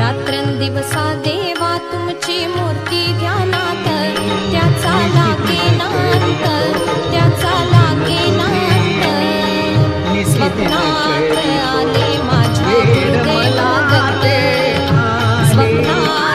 रात्रंदिवसा देवा तुमची मूर्ती ध्यानात. त्याचा लागे नांत त्याचा लागे नांत. स्वप्नात आले माझ्या हृदय लागते स्वप्नात